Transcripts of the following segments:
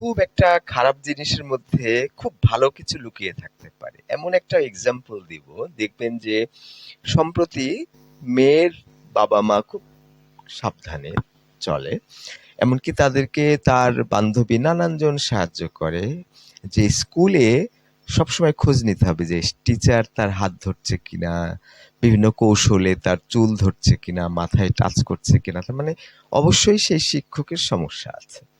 খুব একটা খারাপ জিনিসের মধ্যে খুব ভালো কিছু লুকিয়ে থাকতে পারে। এমন একটা এক্সাম্পল দিব, দেখবেন যে সম্প্রতি মেয়ের বাবা-মা খুব সাবধানে চলে। এমনকি তাদেরকে তার বান্ধবী নানানজন সাহায্য করে যে স্কুলে সবসময় খোঁজ নিতে হবে যে টিচার তার হাত ধরছে কিনা, বিভিন্ন কৌশলে তার চুল ধরছে কিনা, মাথায় টাচ করছে কিনা। তার মানে অবশ্যই সেই শিক্ষকের সমস্যা আছে।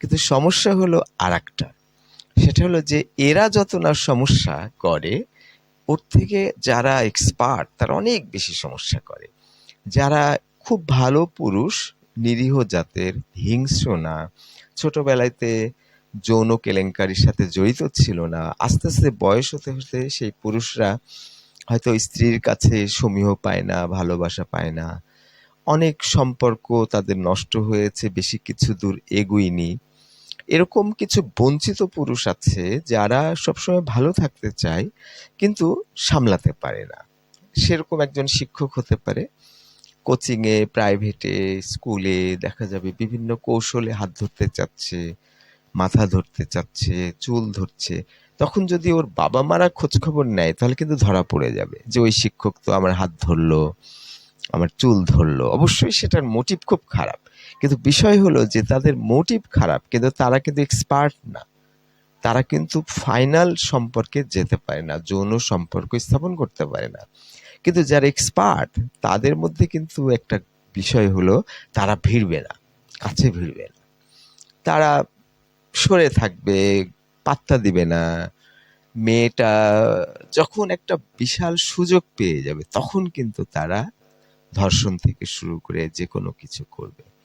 কিন্তু সমস্যা হলো আরেকটা। সেটা হলো যে এরা যত না সমস্যা করে, ওর থেকে যারা এক্সপার্ট তারা অনেক বেশি সমস্যা করে। যারা খুব ভালো পুরুষ, নিরীহ জাতের, হিংস্র না, ছোটবেলাতে যৌন কেলেঙ্কারির সাথে জড়িত ছিল না, আস্তে, আস্তে বয়স হতে, হতে সেই পুরুষরা হয়তো স্ত্রীর কাছে সমীহ পায় না, ভালোবাসা পায় না। অনেক সম্পর্ক তাদের নষ্ট হয়েছে, বেশি কিছু দূর এগুয়নি। এরকম কিছু বঞ্চিত পুরুষ আছে যারা সবসময় ভালো থাকতে চায় কিন্তু সামলাতে পারে না। সেরকম একজন শিক্ষক হতে পারে। কোচিংয়ে, প্রাইভেটে, স্কুলে দেখা যাবে বিভিন্ন কৌশলে হাত ধরতে চাচ্ছে, মাথা ধরতে চাচ্ছে, চুল ধরছে। তখন যদি ওর বাবা-মারা খোঁজখবর নেয় তাহলে কিন্তু ধরা পড়ে যাবে যে ওই শিক্ষক তো আমার হাত ধরলো, আমার চুল ধরলো। অবশ্যই সেটার মোটিভ খুব খারাপ। কিন্তু বিষয় হলো যে তাদের মোটিভ খারাপ কিন্তু তারা কিন্তু এক্সপার্ট না। তারা কিন্তু ফাইনাল সম্পর্কে যেতে পারে না। যৌন সম্পর্ক স্থাপন করতে পারে না। কিন্তু যারা এক্সপার্ট তাদের মধ্যে কিন্তু একটা বিষয় হলো তারা ভিড়বে না। কাছে ভিড়বে না। তারা সরে থাকবে, পাত্তা দিবে না। মেয়েটা যখন একটা বিশাল সুযোগ পেয়ে যাবে তখন কিন্তু তারা ধর্ষণ থেকে শুরু করে যে কোনো কিছু করবে।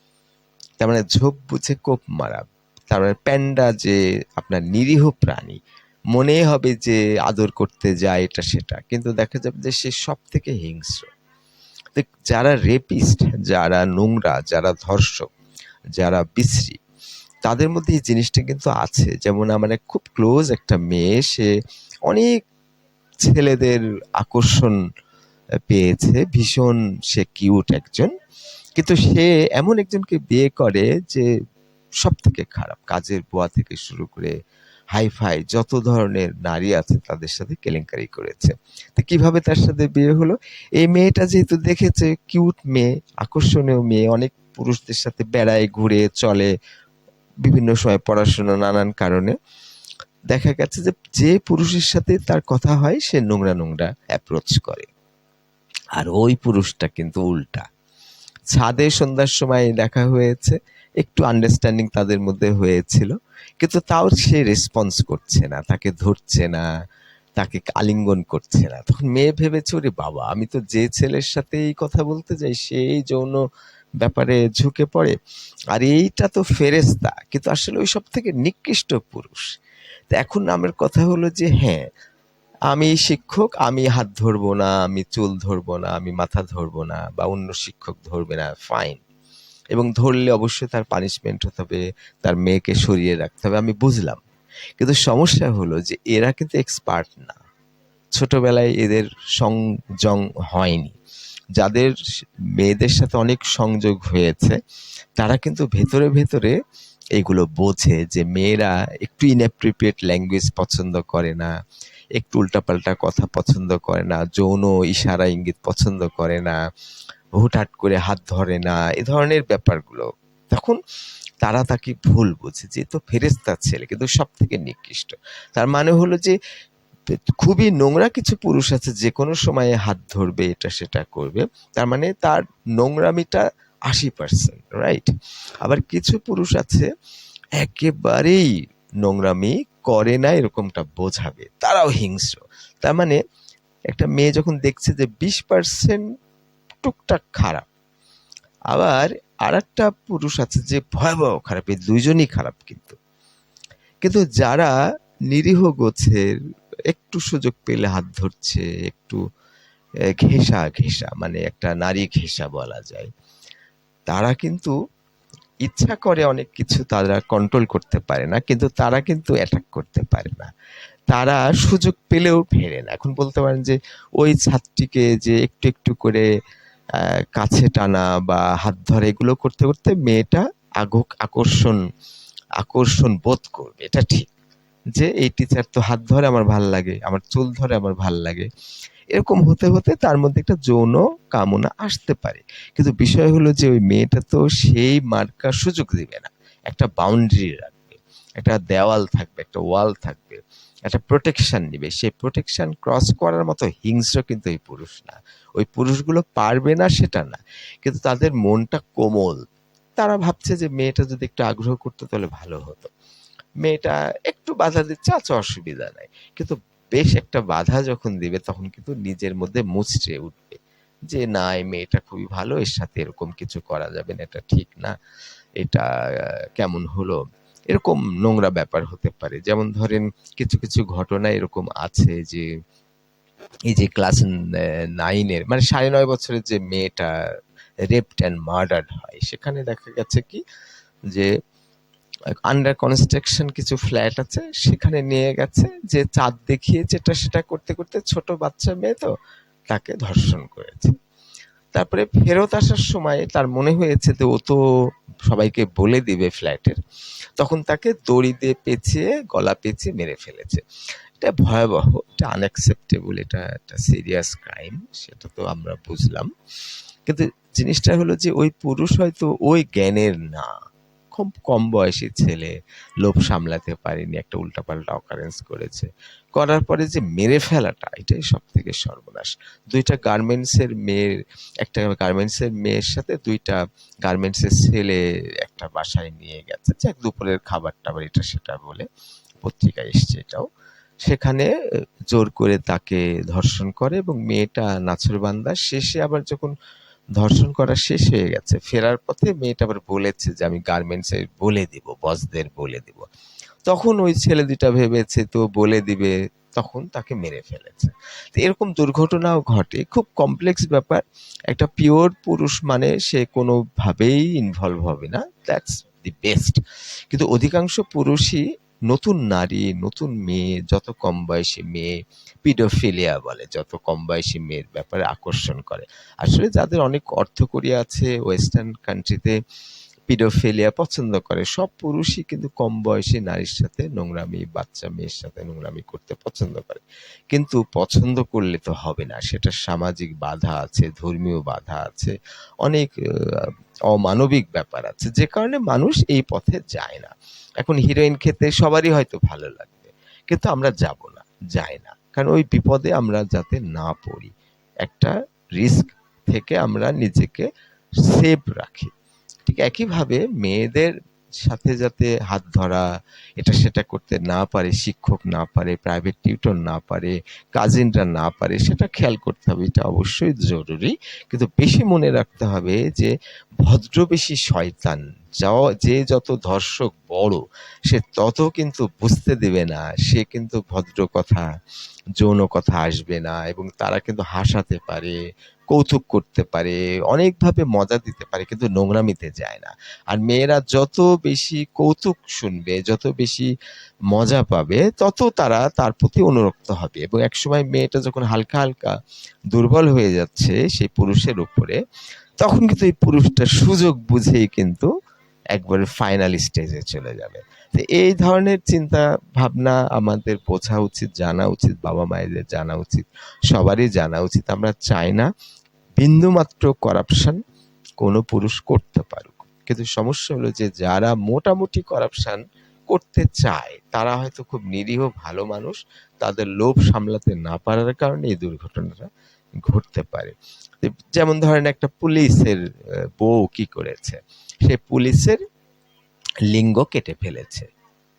তার মানে ঝোপ বুঝে কোপ মারা। তার মানে প্যান্ডা যে আপনার নিরীহ প্রাণী। মনে হবে যে আদর করতে যায় এটা সেটা। কিন্তু দেখা যাবে যে সে সব থেকে হিংস্র। যারা রেপিস্ট, যারা নোংরা, যারা ধর্ষক, যারা বিশ্রী তাদের মধ্যে এই জিনিসটা কিন্তু আছে। যেমন আমার খুব ক্লোজ একটা মেয়ে সে অনেক ছেলেদের আকর্ষণ পেয়েছে। ভীষণ সে কিউট একজন। কিন্তু সে এমন একজনকে বিয়ে করে যে সব থেকে খারাপ। কাজের বোয়া থেকে শুরু করে হাই-ফাই যত ধরনের নারী আছে তাদের সাথে কেলেঙ্কারি করেছে। তো কীভাবে তার সাথে বিয়ে হলো? এই মেয়েটা যেহেতু দেখেছে কিউট মেয়ে, আকর্ষণীয় মেয়ে, অনেক পুরুষদের সাথে বেড়ায়, ঘুরে, চলে। বিভিন্ন সময় পড়াশোনা নানান কারণে। দেখা গেছে যে, যে পুরুষের সাথে তার কথা হয় সে নোংরা, নোংরা অ্যাপ্রোচ করে। আর ওই পুরুষটা কিন্তু উল্টা। ছাদে সন্ধ্যার সময় দেখা হয়েছে। একটু আন্ডারস্ট্যান্ডিং তাদের মধ্যে হয়েছিল। কিন্তু তাও সে রেসপন্স করছে না। তাকে ধরছে না, তাকে আলিঙ্গন করছে না। তখন মেয়ে ভেবেছে ওরে বাবা! আমি তো যে ছেলের সাথে এই কথা বলতে যাই সেই যৌন ব্যাপারে ঝুঁকে পড়ে। আর এইটা তো ফেরেশতা। কিন্তু আসলে ওই সব থেকে নিকৃষ্ট পুরুষ। তো এখন আমার কথা হলো যে হ্যাঁ, আমি শিক্ষক, আমি হাত ধরবো না, আমি চুল ধরবো না, আমি মাথা ধরবো না বা অন্য শিক্ষক ধরবে না, ফাইন। এবং ধরলে অবশ্যই তার পানিশমেন্ট হতে হবে, তার মেয়েকে সরিয়ে রাখতে হবে। আমি বুঝলাম। কিন্তু সমস্যা হলো যে এরা কিন্তু এক্সপার্ট না। ছোটবেলায় এদের সংযম হয়নি। যাদের মেয়েদের সাথে অনেক সংযোগ হয়েছে তারা কিন্তু ভেতরে, ভেতরে এগুলো বোঝে যে মেয়েরা একটু inappropriate ল্যাঙ্গুয়েজ পছন্দ করে না, একটু উল্টাপাল্টা কথা পছন্দ করে না, যৌন ইশারা ইঙ্গিত পছন্দ করে না, হুটহাট করে হাত ধরে না, এ ধরনের ব্যাপারগুলো। তখন তারা তাকে ভুল বোঝে যে তো ফেরেশতার ছেলে কিন্তু সব থেকে নিকৃষ্ট। তার মানে হলো যে খুবই নোংরা কিছু পুরুষ আছে যে কোনো সময়ে হাত ধরবে, এটা সেটা করবে। তার মানে তার নোংরামিটা ৮০% রাইট? আবার কিছু পুরুষ আছে একেবারেই নোংরামি করে না এরকমটা বোঝাবে। তারাও হিংস্র। তার মানে একটা মেয়ে যখন দেখছে যে ২০% টুকটাক খারাপ। আবার আরেকটা পুরুষ আছে যে ভয়াবহ খারাপ। এই ২ জনই খারাপ কিন্তু। কিন্তু যারা নিরীহ গোছের একটু সুযোগ পেলে হাত ধরছে, একটু ঘেঁষা, ঘেঁষা মানে একটা নারী ঘেঁষা বলা যায়। তারা কিন্তু ইচ্ছা করে অনেক কিছু তারা কন্ট্রোল করতে পারে না। কিন্তু তারা কিন্তু অ্যাটাক করতে পারে না। তারা সুযোগ পেলেও ফেরে না। এখন বলতে পারেন যে ওই ছাত্রীকে যে একটু, একটু করে কাছে টানা বা হাত ধরে এগুলো করতে, করতে মেয়েটা আগুক আকর্ষণ আকর্ষণ বোধ করবে এটা ঠিক যে এই টিচার তো হাত ধরে আমার ভালো লাগে আমার চুল ধরে আমার ভালো লাগে এরকম হতে হতে তার মধ্যে একটা যৌন কামনা আসতে পারে। কিন্তু বিষয় হলো যে ওই মেয়েটা তো সেই মার্কার সুযোগ দিবে না। একটা বাউন্ডারি রাখবে, একটা দেওয়াল থাকবে, একটা ওয়াল থাকবে, একটা প্রোটেকশন নিবে। সেই প্রোটেকশন ক্রস করার মতো হিংস্র কিন্তু এই পুরুষ না। ওই পুরুষগুলো পারবে না সেটা না। কিন্তু তাদের মনটা কোমল। তারা ভাবছে যে মেয়েটা যদি একটু আগ্রহ করতো তাহলে ভালো হতো। মেয়েটা একটু বাধা দিচ্ছে আচ্ছা অসুবিধা নাই। কিন্তু বেশ একটা বাধা যখন দিবে, তখন কিন্তু নিজের মধ্যে মুচড়ে উঠবে। যে, না, এই মেয়েটা খুবই ভালো, এর সাথে এরকম কিছু করা যাবে না, এটা ঠিক না, এটা কেমন হলো? এরকম নোংরা ব্যাপার হতে পারে। যেমন ধরেন, কিছু কিছু ঘটনা এরকম আছে যে, এই যে ক্লাস নাইনের মানে সাড়ে নয় বছরের যে মেয়েটা রেপড অ্যান্ড মার্ডার্ড হয়, সেখানে দেখা গেছে কি? যে আন্ডার কনস্ট্রাকশন কিছু ফ্ল্যাট আছে, সেখানে নিয়ে গেছে, যে চাঁদ দেখিয়ে যেটা সেটা করতে করতে ছোট বাচ্চা মেয়ে তো তাকে ধর্ষণ করেছে। তারপরে ফেরত আসার সময় তার মনে হয়েছে যে ও তো সবাইকে বলে দিবে ফ্ল্যাটের তখন তাকে দড়ি দিয়ে পেঁচিয়ে, গলা পেঁচিয়ে মেরে ফেলেছে। এটা ভয়াবহ, এটা আনঅ্যাকসেপ্টেবল এটা একটা সিরিয়াস ক্রাইম সেটা তো আমরা বুঝলাম। কিন্তু জিনিসটা হলো যে ওই পুরুষ হয়তো ওই জ্ঞানের না। খুব কম বয়সী ছেলে লোভ সামলাতে পারেনি, একটা উল্টাপাল্টা অকারেন্স করেছে। করার পরে যে মেরে ফেলাটা, এটাই সব থেকে সর্বনাশ। দুইটা গার্মেন্টসের মেয়ের, একটা গার্মেন্টসের মেয়ের সাথে দুইটা গার্মেন্টসের ছেলে একটা বাসায় নিয়ে গেছে। যে দুপুরের খাবার টাবার এটা সেটা বলে পত্রিকায় এসছে এটাও। সেখানে জোর করে তাকে ধর্ষণ করে এবং মেয়েটা নাছরবান্দা শেষে আবার যখন ধর্ষণ করা শেষ হয়ে গেছে। ফেরার পথে মেয়েটা আবার বলেছে যে, আমি গার্মেন্টসে বলে দিব বসদের বলে দিব। তখন ওই ছেলে দুটা ভেবেছে, তো বলে দিবে। তখন তাকে মেরে ফেলেছে। তো এরকম দুর্ঘটনাও ঘটে। খুব কমপ্লেক্স ব্যাপার। একটা পিওর পুরুষ মানে সে কোনোভাবেই ইনভলভ হবে না। দ্যাটস দি বেস্ট কিন্তু অধিকাংশ পুরুষই নতুন নারী, নতুন মেয়ে, যত কম বয়সী মেয়ে পিডোফিলিয়া বলে, যত কম বয়সী মেয়ের ব্যাপারে আকর্ষণ করে। আসলে যাদের অনেক অর্থকরী আছে ওয়েস্টার্ন কান্ট্রিতে পিডোফিলিয়া পছন্দ করে, সব পুরুষই কিন্তু কম বয়সী নারীর সাথে নোংরামি, বাচ্চা মেয়ের সাথে নোংরামি করতে পছন্দ করে। কিন্তু পছন্দ করলে তো হবে না, সেটা সামাজিক বাধা আছে, ধর্মীয় বাধা আছে, অনেক অমানবিক ব্যাপার আছে। যে কারণে মানুষ এই পথে যায় না। এখন হিরোইন খেতে সবারই হয়তো ভালো লাগবে, কিন্তু আমরা যাব না, যাই না। কারণ ওই বিপদে আমরা যাতে না পড়ি, একটা রিস্ক থেকে আমরা নিজেকে সেফ রাখি। ঠিক একইভাবে মেয়েদের সাথে যাতে হাত ধরা, এটা সেটা করতে না পারে, শিক্ষক না পারে প্রাইভেট টিউটর না পারে কাজিনরা না পারে, সেটা খেয়াল করতে হবে, এটা অবশ্যই জরুরি। কিন্তু বেশি মনে রাখতে হবে যে, ভদ্র বেশি শয়তান। যা- যে যত ধর্ষক বড়, সে তত কিন্তু বুঝতে দেবে না, সে কিন্তু ভদ্র কথা, যৌন কথা আসবে না, এবং তারা কিন্তু হাসাতে পারে। কৌতুক করতে পারে, অনেকভাবে মজা দিতে পারে, কিন্তু নোংরামিতে যায় না। আর মেয়েরা যত বেশি কৌতুক শুনবে, যত বেশি মজা পাবে, তত তারা তার প্রতি অনুরক্ত হবে। এবং একসময় মেয়েটা যখন হালকা হালকা দুর্বল হয়ে যাচ্ছে সেই পুরুষের উপরে, তখন কিন্তু এই পুরুষটা সুযোগ বুঝেই কিন্তু একবারে ফাইনাল স্টেজে চলে যাবে। তো এই ধরনের চিন্তা ভাবনা আমাদের বোঝা উচিত, জানা উচিত, বাবা মায়েদের জানা উচিত, সবারই জানা উচিত। আমরা চাই না বিন্দুমাত্র করাপশন কোনো পুরুষ করতে পারুক। কিন্তু সমস্যা হলো যে যারা মোটামুটি করাপশন করতে চায়, তারা হয়তো খুব নিরীহ, ভালো মানুষ, তাদের লোভ সামলাতে না পারার কারণে এই দুর্ঘটনাটা ঘটতে পারে। যেমন ধরেন একটা পুলিশের বউ কি করেছে? সে পুলিশের লিঙ্গ কেটে ফেলেছে।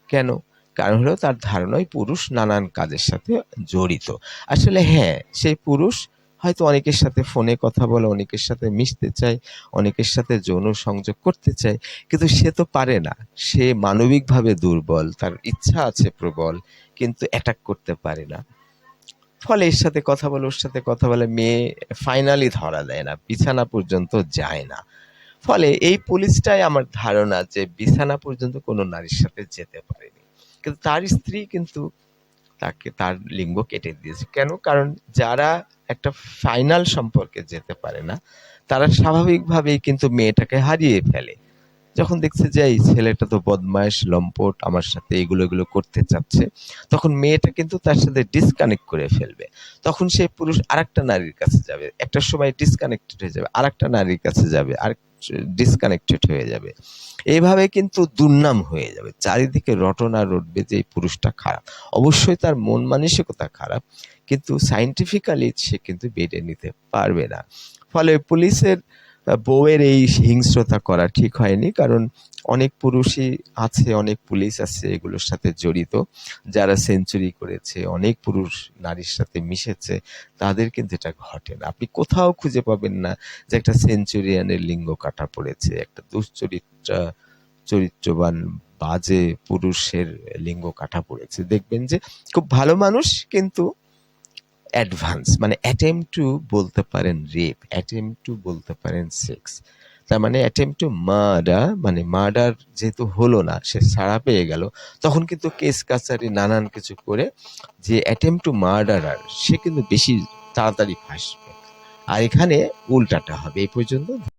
কেন? কারণ হলো তার ধারণায় পুরুষ নানান কাজের সাথে জড়িত। আসলে হ্যাঁ সেই পুরুষ, হয়তো অনেকের সাথে ফোনে কথা বলে, অনেকের সাথে মিশতে চায়, অনেকের সাথে যৌন সংযোগ করতে চায়, কিন্তু সে তো পারে না। সে মানবিকভাবে দুর্বল, তার ইচ্ছা আছে প্রবল, কিন্তু অ্যাটাক করতে পারে না। ফলে এর সাথে কথা বলে, ওর সাথে কথা বলে মেয়ে ফাইনালি ধরা দেয় না, বিছানা পর্যন্ত যায় না। ফলে এই পুলিশটাই আমার ধারণা যে বিছানা পর্যন্ত কোনো নারীর সাথে যেতে পারেনি। কিন্তু তার স্ত্রী কিন্তু তাকে, তার লিঙ্গ কেটে দিয়েছে। কেন? কারণ যারা একটা ফাইনাল সম্পর্কে যেতে পারে না, তারা স্বাভাবিকভাবেই কিন্তু মেয়েটাকে হারিয়ে ফেলে। যখন দেখছে যে এই ছেলেটা তো বদমাইশ লম্পট, আমার সাথে এগুলো এগুলো করতে চাচ্ছে, তখন মেয়েটা কিন্তু তার সাথে ডিসকানেক্ট করে ফেলবে। তখন সেই পুরুষ আরেকটা নারীর কাছে যাবে। একটা সময় ডিসকানেক্টেড হয়ে যাবে, আরেকটা নারীর কাছে যাবে, আর ডিসকানেক্টেড হয়ে যাবে। এইভাবে কিন্তু দুর্নাম হয়ে যাবে। চারিদিকে রটনা রটবে যে এই পুরুষটা খারাপ। অবশ্যই তার মন মানসিকতা খারাপ, কিন্তু সাইন্টিফিক্যালি সে কিন্তু বেড়ে নিতে পারবে না। ফলে পুলিশের বউয়ের এই হিংস্রতা করা ঠিক হয়নি, কারণ অনেক পুরুষই আছে, অনেক পুলিশ আছে এগুলোর সাথে জড়িত, যারা সেঞ্চুরি করেছে, অনেক পুরুষ নারীর সাথে মিশেছে, তাদের কিন্তু এটা ঘটে না। আপনি কোথাও খুঁজে পাবেন না যে একটা সেঞ্চুরিয়ানের লিঙ্গ কাটা পড়েছে, একটা দুশ্চরিত্রা, চরিত্রবান, বাজে পুরুষের লিঙ্গ কাটা পড়েছে। দেখবেন যে খুব ভালো মানুষ কিন্তু অ্যাডভান্স মানে অ্যাটেম টু বলতে পারেন রেপ অ্যাটেম টু বলতে পারেন সেক্স। তার মানে অ্যাটেম টু মার্ডার মানে মার্ডার যেহেতু হলো না, সে ছাড়া পেয়ে গেল, তখন কিন্তু কেস কাছারি নানান কিছু করে যে অ্যাটেম টু মার্ডারার, সে কিন্তু বেশি তাড়াতাড়ি ফাঁসবে আর এখানে উল্টাটা হবে, এই পর্যন্ত।